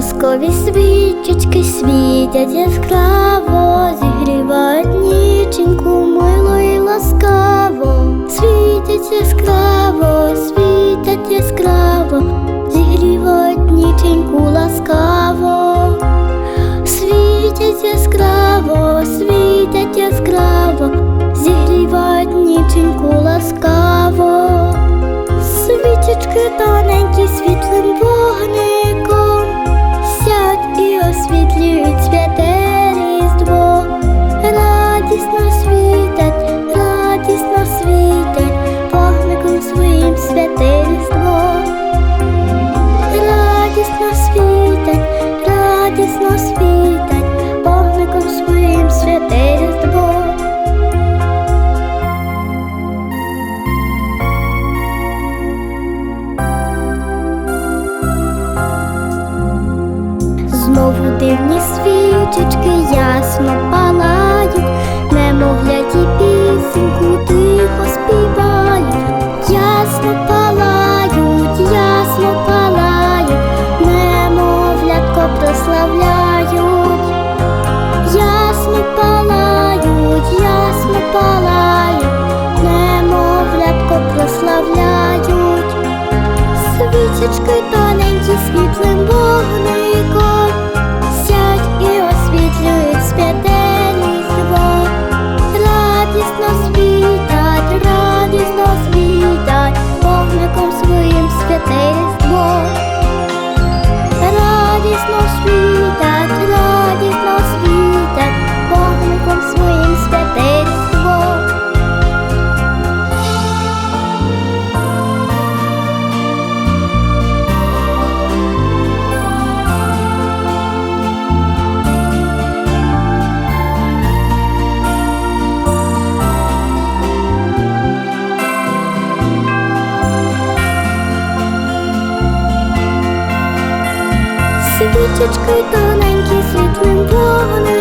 Колоскові свічечки світять яскраво, зігрівають ніченьку мило і ласкаво, світять яскраво, світять яскраво, зігрівають ніченьку ласкаво, світять яскраво, світять яскраво, зігрівають ніченьку ласкаво. Світять, вогником своїм святе різдво. Знову дивні свічечки ясно палають, немовляті пісеньку Свічечки Свічечки тоненькі світлим вогником